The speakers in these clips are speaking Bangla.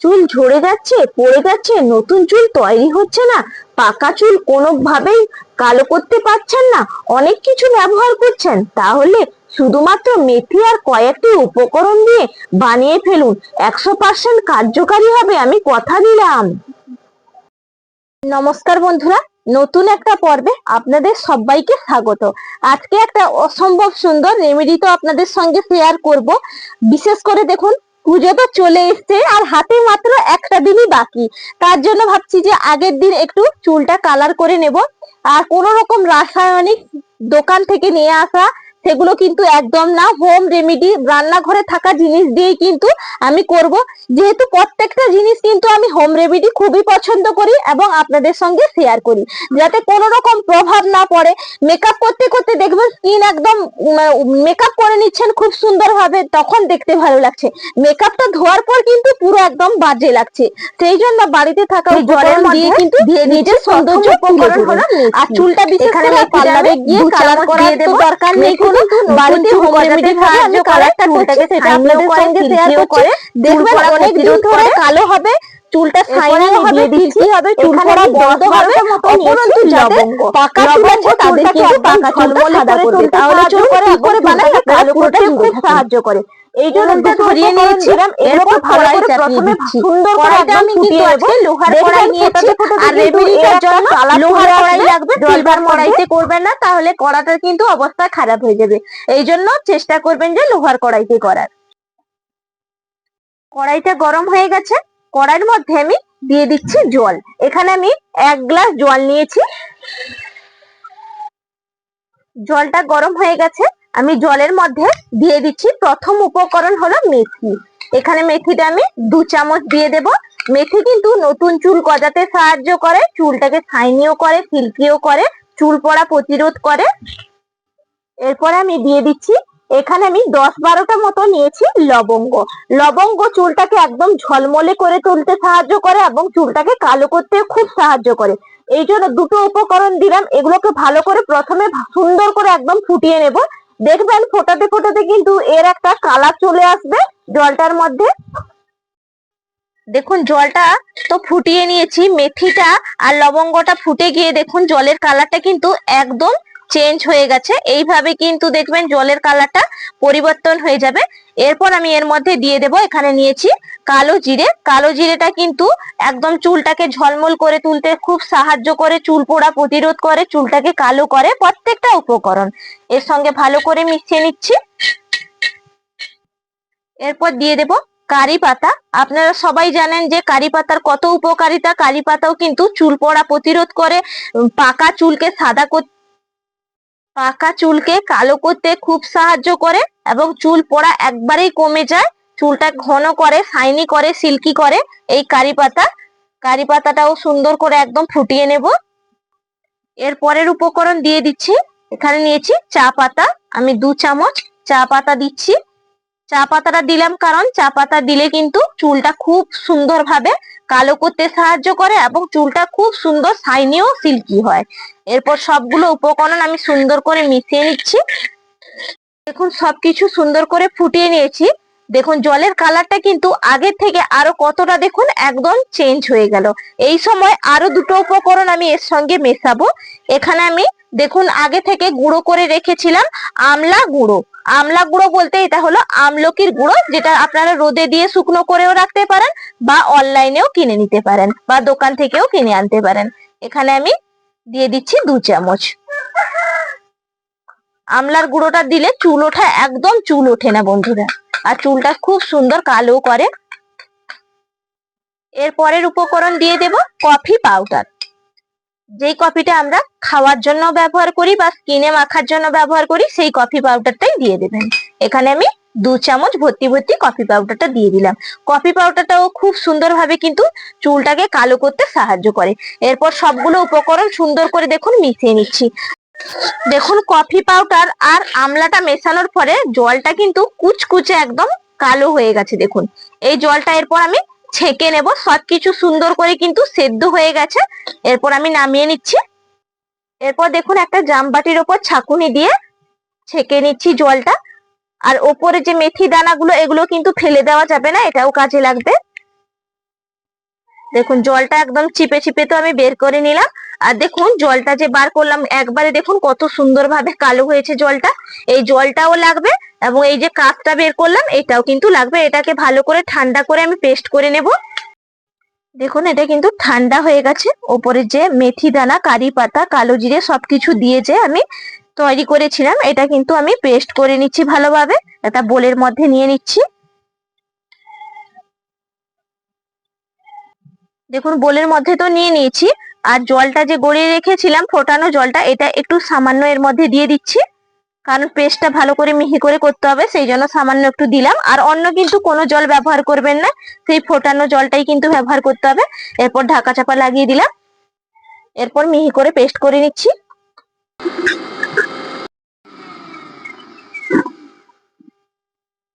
চুল ঝরে যাচ্ছে, পড়ে যাচ্ছে, নতুন চুল তৈরি হচ্ছে না। পাকা চুল কোনোভাবেই কালো করতে পারছেন না। অনেক কিছু ব্যবহার করছেন। তাহলে শুধুমাত্র মেথি আর কয়েকটি উপকরণ দিয়ে বানিয়ে ফেলুন। একশো পার্সেন্ট কার্যকারী হবে আমি কথা দিলাম। নমস্কার বন্ধুরা, নতুন একটা পর্বে আপনাদের সবাইকে স্বাগত। আজকে একটা অসম্ভব সুন্দর রেমেডি তো আপনাদের সঙ্গে শেয়ার করব। বিশেষ করে দেখুন পুজো তো চলে এসছে আর হাতে মাত্র একটা দিনই বাকি। তার জন্য ভাবছি যে আগের দিন একটু চুলটা কালার করে নেব। আর কোন রকম রাসায়নিক দোকান থেকে নিয়ে আসা সেগুলো কিন্তু একদম না। হোম রেমেডি রান্নাঘরে থাকা জিনিস দিয়েই কিন্তু আমি করব। যেহেতু প্রত্যেকটা জিনিস কিন্তু আমি হোম রেমেডি খুবই পছন্দ করি এবং আপনাদের সঙ্গে শেয়ার করি। যাতে কোনো রকম প্রভাব না পড়ে। মেকআপ করতে করতে দেখবেন স্কিন একদম মেকআপ করে নিচ্ছেন খুব সুন্দরভাবে তখন দেখতে ভালো লাগছে। মেকআপটা ধোয়ার পর কিন্তু পুরো একদম বাজে লাগছে। সেই জন্য বাড়িতে থাকা জলের দিয়ে কিন্তু নিজের সৌন্দর্য আর চুলটা বিশেষ করে পার্লারে গিয়ে কালার করার। দরকার নেই কিন্তু বাড়িতে হোম রেমেডি সাহায্য করে, কালারটা চুলটাকে সেটা আপনাদের সঙ্গে শেয়ার করে, দেখবেন অনেক দিন ধরে কালো হবে চুলটা এরপরে হবে দিচ্ছি, হবে চুল পড়া বন্ধ হবে। অপরন্তু লবঙ্গ। পাকা চুল আছে তাদের কিন্তু পাকা চুল সাদা করে করবে তাহলে চুল করে কি করে বানায় কালো পুরোটা খুব সাহায্য করে। এই জন্য এরপর দুটো ধরিয়ে উপকরণ নিয়েছি, দিলাম, এরপর এরপর ভালো কড়াই করে চাপিয়ে প্রথমে দিচ্ছি। সুন্দর কড়াইটা আমি কিন্তু আজকে লোহার কড়াই নিয়েছি, আর রেমেডিটার জন্য লোহার কড়াই লাগবে সিলভার কড়াইতে কড়াইতে করবেন না তাহলে কড়াটার কিন্তু অবস্থা খারাপ হয়ে যাবে। এই জন্য চেষ্টা করবেন যে লোহার কড়াইতে করার। কড়াইটা গরম হয়ে গেছে কড়াইয়ের মধ্যে আমি দিয়ে দিচ্ছি জল। এখানে আমি এক গ্লাস জল নিয়েছি। জলটা গরম হয়ে গেছে আমি জলের মধ্যে দিয়ে দিচ্ছি। প্রথম উপকরণ হলো মেথি। এখানে মেথিটা আমি দু চামচ দিয়ে দেব। মেথি কিন্তু নতুন চুল গজাতে সাহায্য করে, চুলটাকে শাইনিও করে, সিল্কিও করে, চুল পড়া প্রতিরোধ করে। এরপরে আমি দিয়ে দিচ্ছি, এখানে আমি দশ বারোটা মতো নিয়েছি লবঙ্গ। লবঙ্গ চুলটাকে একদম ঝলমলে করে তুলতে সাহায্য করে এবং চুলটাকে কালো করতে খুব সাহায্য করে। এই জন্য দুটো উপকরণ দিলাম। এগুলোকে ভালো করে প্রথমে সুন্দর করে একদম ফুটিয়ে নেব। দেখবেন ফোটাতে ফোটাতে কিন্তু এর একটা কালার চলে আসবে জলটার মধ্যে। দেখুন জলটা তো ফুটিয়ে নিয়েছি, মেথিটা আর লবঙ্গটা ফুটে গিয়ে দেখুন জলের কালারটা কিন্তু একদম চেঞ্জ হয়ে গেছে। এইভাবে কিন্তু দেখবেন জলের কালারটা পরিবর্তন হয়ে যাবে। এরপর আমি এর মধ্যে দিয়ে দেব, এখানে নিয়েছি কালো জিরে। কালো জিরেটা কিন্তু একদম চুলটাকে ঝলমল করে তুলতে খুব সাহায্য করে, চুল পোড়া প্রতিরোধ করে, চুলটাকে কালো করে প্রত্যেকটা উপকরণ। এর সঙ্গে ভালো করে মিশিয়ে নিচ্ছি। এরপর দিয়ে দেব কারি পাতা। আপনারা সবাই জানেন যে কারি পাতার কত উপকারিতা। কারি পাতাও কিন্তু চুল পড়া প্রতিরোধ করে পাকা চুলকে সাদা করতে পাকা চুলকে কালো করতে খুব সাহায্য করে এবং চুল পড়া একবারেই কমে যায়। চুলটা ঘন করে শাইনি করে, সিল্কি করে, এই কারি পাতা। কারি পাতাটাও সুন্দর করে একদম ফুটিয়ে নেব। এর পরের উপকরণ দিয়ে দিচ্ছি। এখানে নিয়েছি চা পাতা। আমি দু চামচ চা পাতা দিচ্ছি। চা পাতাটা দিলাম কারণ চা পাতা দিলে কিন্তু চুলটা খুব সুন্দরভাবে কালো করতে সাহায্য করে এবং চুলটা খুব সুন্দর শাইনি ও সিল্কি হয়। এরপর সবগুলো উপকরণ আমি সুন্দর করে মিশিয়ে নিচ্ছি। দেখুন, সবকিছু সুন্দর করে ফুটিয়ে নিয়েছি। দেখুন, জলের কালারটা কিন্তু আগের থেকে আরও কতটা দেখুন একদম চেঞ্জ হয়ে গেল। এই সময় আরও দুটো উপকরণ আমি এর সঙ্গে মেশাবো। এখানে আমি দেখুন, আগে থেকে গুঁড়ো করে রেখেছিলাম আমলা গুঁড়ো। আমলা গুঁড়ো বলতে এটা হলো আমলকির গুঁড়ো, যেটা আপনারা রোদে দিয়ে শুকনো করেও রাখতে পারেন বা অনলাইনেও কিনে নিতে পারেন বা দোকান থেকেও কিনে আনতে পারেন। এখানে আমি দিয়ে দিচ্ছি দু চামচ। আমলার গুঁড়োটা দিলে চুল ওঠা একদম চুল ওঠে না বন্ধুরা। আর চুলটা খুব সুন্দর কালো করে। এর পরের উপকরণ দিয়ে দেব কফি পাউডার। যেই কফিটা আমরা খাওয়ার জন্য ব্যবহার করি বা স্কিনে মাখার জন্য ব্যবহার করি, সেই কফি পাউডারটাই দিয়ে দেবেন। এখানে আমি দু চামচ ভর্তি ভর্তি কফি পাউডারটা দিয়ে দিলাম। কফি পাউডারটাও খুব সুন্দরভাবে কিন্তু চুলটাকে কালো করতে সাহায্য করে। এরপর সবগুলো উপকরণ সুন্দর করে দেখুন মিশিয়ে নিচ্ছি। দেখুন কফি পাউডার আর আমলাটা মেশানোর পরে জলটা কিন্তু কুচকুচে একদম কালো হয়ে গেছে, দেখুন। এই জলটা এরপর আমি ছেঁকে নেব, সবকিছু সুন্দর করে কিন্তু সেদ্ধ হয়ে গেছে। এরপর আমি নামিয়ে নিচ্ছি। এরপর দেখুন, একটা জামবাটির ওপর ছাকুনি দিয়ে ছেঁকে নিচ্ছি জলটা। আর ওপরে যে মেথি দানাগুলো, এগুলো কিন্তু ফেলে দেওয়া যাবে না, এটাও কাজে লাগবে। দেখুন, জলটা একদম চিপে চিপে তো আমি বের করে নিলাম। আর দেখুন, জলটা যে বার করলাম, একবারে দেখুন কত সুন্দরভাবে কালো হয়েছে জলটা। এই জলটাও লাগবে এবং এই যে কাপটা বের করলাম, এটাও কিন্তু লাগবে। এটাকে ভালো করে ঠান্ডা করে আমি পেস্ট করে নেব। দেখুন, এটা কিন্তু ঠান্ডা হয়ে গেছে। ওপরে যে মেথি দানা, কারি পাতা, কালো জিরে সবকিছু দিয়ে যে আমি তৈরি করেছিলাম, এটা কিন্তু আমি পেস্ট করে নিচ্ছি ভালোভাবে। একটা বোলের মধ্যে নিয়ে নিচ্ছি। দেখুন, বোলের মধ্যে তো নিয়ে নিয়েছি। আর জলটা যে গড়িয়ে রেখেছিলাম, ফোটানো জলটা, এটা একটু সামান্য এর মধ্যে দিয়ে দিচ্ছি। কারণ পেস্টটা ভালো করে মিহি করে করতে হবে, সেই জন্য সামান্য একটু দিলাম। আর অন্য কিন্তু কোনো জল ব্যবহার করবেন না, সেই ফোটানো জলটাই কিন্তু ব্যবহার করতে হবে। এরপর ঢাকা চাপা লাগিয়ে দিলাম। এরপর মিহি করে পেস্ট করে নিচ্ছি।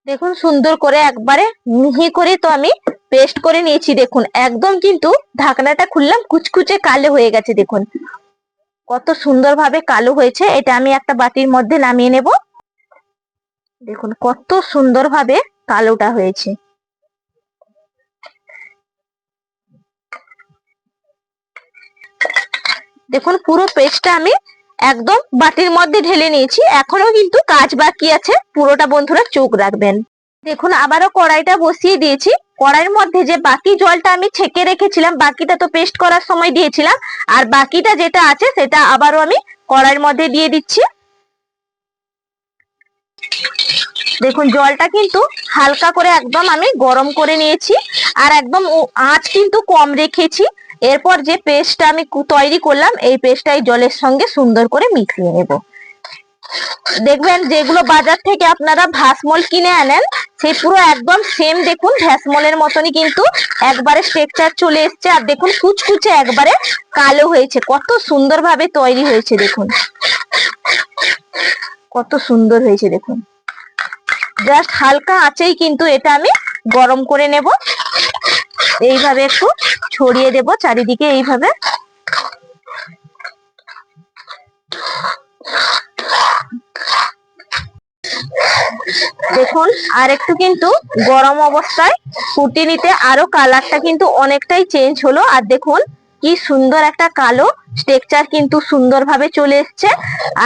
দেখুন, সুন্দর করে একবারে মিহি করে তো আমি পেস্ট করে নিয়েছি, দেখুন। একদম কিন্তু ঢাকনাটা খুললাম, কুচকুচে কালো হয়ে গেছে, দেখুন। কত সুন্দরভাবে কালো হয়েছে, এটা আমি একটা বাটির মধ্যে নামিয়ে নেব। দেখুন, কত সুন্দরভাবে কালোটা হয়েছে। দেখুন, পুরো পেস্টটা আমি একদম বাটির মধ্যে ঢেলে নিয়েছি। এখনও কিন্তু কাজ বাকি আছে। পুরোটা বন্ধুরা চোখ রাখবেন। দেখুন, আবারও কড়াইটা বসিয়ে দিয়েছি। কড়াইয়ের মধ্যে যে বাকি জলটা আমি ছেঁকে রেখেছিলাম, বাকিটা তো পেস্ট করার সময় দিয়েছিলাম, আর বাকিটা যেটা আছে সেটা আবারও আমি কড়াইয়ের মধ্যে দিয়ে দিচ্ছি। দেখুন, জলটা কিন্তু হালকা করে একদম আমি গরম করে নিয়েছি আর একদম আঁচ কিন্তু কম রেখেছি। এরপর যে পেস্টটা আমি তৈরি করলাম, এই পেস্টটা এই জলের সঙ্গে সুন্দর করে মিশিয়ে নেব। দেখবেন, যেগুলো বাজার থেকে আপনারা ভাসমল কিনে আনেন সেই পুরো একদম সেম দেখুন, ভ্যাসমলের মতনই কিন্তু একবারে স্ট্রেকচার চলে এসছে। আর দেখুন, কুচকুচে একবারে কালো হয়েছে। কত সুন্দরভাবে তৈরি হয়েছে, দেখুন। কত সুন্দর হয়েছে দেখুন। জাস্ট হালকা আঁচেই কিন্তু এটা আমি গরম করে নেব। এইভাবে একটু ছড়িয়ে দেব চারিদিকে এইভাবে। দেখুন, আর একটু কিন্তু গরম অবস্থায় ফুটিয়ে নিতে আরও কালারটা কিন্তু অনেকটাই চেঞ্জ হলো। আর দেখুন কি সুন্দর একটা কালো স্ট্রাকচার কিন্তু সুন্দরভাবে চলে এসছে।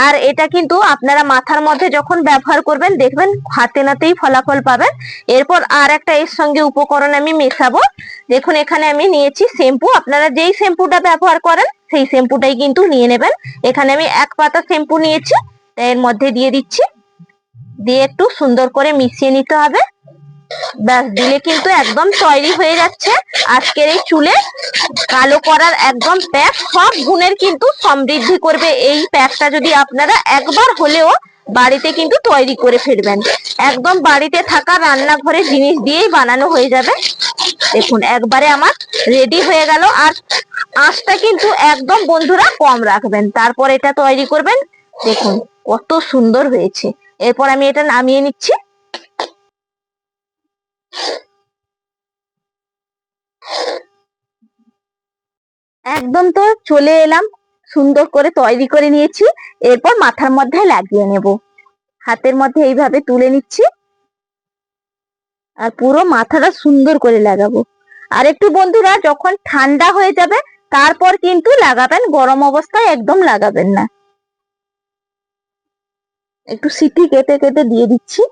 আর এটা কিন্তু আপনারা মাথার মধ্যে যখন ব্যবহার করবেন, দেখবেন হাতে নাতেই ফলাফল পাবেন। এরপর আর একটা এর সঙ্গে উপকরণ আমি মেশাবো। দেখুন, এখানে আমি নিয়েছি শ্যাম্পু। আপনারা যেই শ্যাম্পুটা ব্যবহার করেন, সেই শ্যাম্পুটাই কিন্তু নিয়ে নেবেন। এখানে আমি এক পাতা শ্যাম্পু নিয়েছি, এর মধ্যে দিয়ে দিচ্ছি। দিয়ে একটু সুন্দর করে মিশিয়ে নিতে হবে। ব্যাস, দিলে কিন্তু একদম তৈরি হয়ে যাচ্ছে। আজকের এই চুলে কালো করার একদম প্যাক সব গুণের কিন্তু সমৃদ্ধি করবে এই প্যাকটা যদি আপনারা একবার হলেও বাড়িতে কিন্তু তৈরি করে ফেলবেন। একদম বাড়িতে থাকা রান্নাঘরের জিনিস দিয়েই বানানো হয়ে যাবে। দেখুন, একবারে আমার রেডি হয়ে গেল। আর আঁচটা কিন্তু একদম বন্ধুরা কম রাখবেন। তারপর এটা তৈরি করবেন। দেখুন, কত সুন্দর হয়েছে। এরপর আমি এটা নামিয়ে নিচ্ছি। একদম তো চলে এলাম। সুন্দর করে তৈরি করে নিয়েছি। এরপর মাথার মধ্যে লাগিয়ে নেব। হাতের মধ্যে এইভাবে তুলে নিচ্ছি। আর পুরো মাথাটা সুন্দর করে লাগাবো। আর একটু বন্ধুরা, যখন ঠান্ডা হয়ে যাবে, তারপর কিন্তু লাগাবেন। গরম অবস্থায় একদম লাগাবেন না। একটু সিটি কেটে কেটে দিয়ে দিচ্ছি।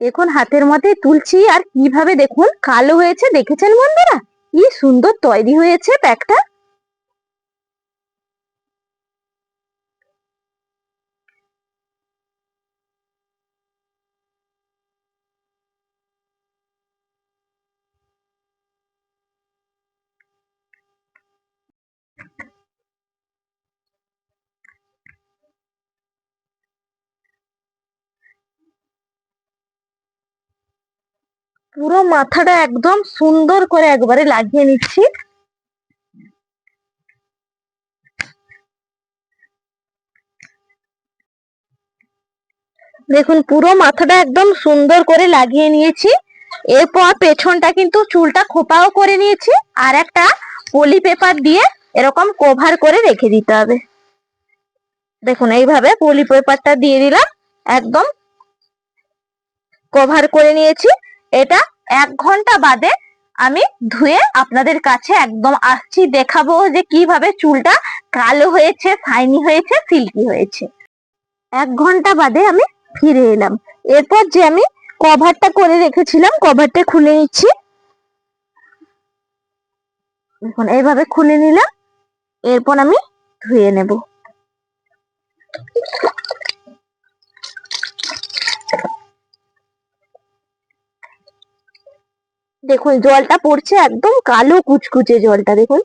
দেখুন হাতের মধ্যে তুলছি আর কীভাবে দেখুন? কালো হয়েছে, দেখেছেন বন্ধুরা? কি সুন্দর তৈরি হয়েছে প্যাকটা পুরো মাথাটা একদম সুন্দর করে একবারে লাগিয়ে নিচ্ছি। দেখুন, পুরো মাথাটা একদম সুন্দর করে লাগিয়ে নিয়েছি। এরপর পেছনটা কিন্তু চুলটা খোপাও করে নিয়েছি আর একটা পলি পেপার দিয়ে এরকম কভার করে রেখে দিতে হবে। দেখুন, এইভাবে পলি পেপারটা দিয়ে দিলাম, একদম কভার করে নিয়েছি। এটা এক ঘণ্টা বাদে আমি ধুয়ে আপনাদের কাছে একদম আসছি, দেখাবো যে কীভাবে চুলটা কালো হয়েছে শাইনি হয়েছে, সিল্কি হয়েছে। এক ঘণ্টা বাদে আমি ফিরে এলাম। এরপর যে আমি কভারটা করে রেখেছিলাম, কভারটা খুলে নিচ্ছি। দেখুন, এইভাবে খুলে নিলাম। এরপর আমি ধুয়ে নেব। দেখুন, জলটা পড়ছে একদম কালো কুচকুচে জলটা, দেখুন।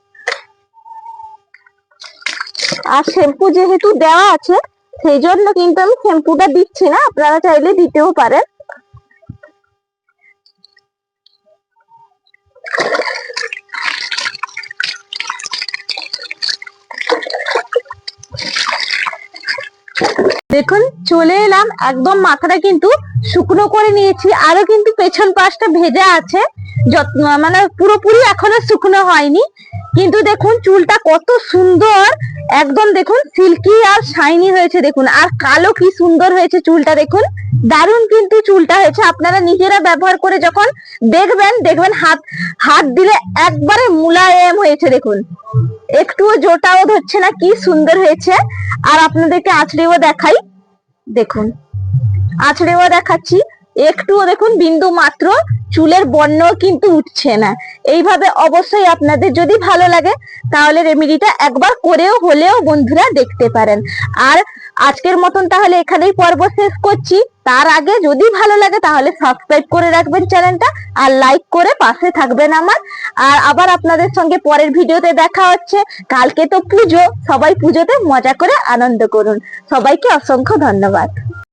আর শ্যাম্পু যেহেতু দেওয়া আছে সেই জন্য কিন্তু আমি শ্যাম্পুটা দিচ্ছি না, আপনারা চাইলে দিতেও পারেন। দেখুন, চলে এলাম, একদম মাথাটা কিন্তু শুকনো করে নিয়েছি আরও কিন্তু পেছন পাশটা ভেজা আছে। যত- মানে পুরোপুরি এখনও শুকনো হয়নি। কিন্তু দেখুন, চুলটা কত সুন্দর। একদম দেখুন সিল্কি আর শাইনি হয়েছে, দেখুন। আর কালো কি সুন্দর হয়েছে চুলটা, দেখুন। দারুণ কিন্তু চুলটা হয়েছে। আপনারা নিজেরা ব্যবহার করে যখন দেখবেন দেখবেন হাত হাত দিলে একবারে মুলায়েম হয়েছে, দেখুন। একটুও জোটাও ধরছে না, কি সুন্দর হয়েছে। আর আপনাদেরকে আঁচড়েও দেখাই, দেখুন। আঁচড়েও দেখাচ্ছি। একটুও দেখুন, বিন্দু মাত্র, চুলের বর্ণ কিন্তু উঠছে না। এইভাবে অবশ্যই আপনাদের যদি ভালো লাগে, তাহলে রেমিডিটা একবার করেও হলেও বন্ধুরা দেখতে পারেন। আর আজকের মতন তাহলে এখানেই পর্ব শেষ করছি। তার আগে যদি ভালো লাগে, তাহলে সাবস্ক্রাইব করে রাখবেন চ্যানেলটা, আর লাইক করে পাশে থাকবেন আমার। আর আবার আপনাদের সঙ্গে পরের ভিডিওতে দেখা হচ্ছে। কালকে তো পুজো, সবাই পুজোতে মজা করে আনন্দ করুন। সবাইকে অসংখ্য ধন্যবাদ।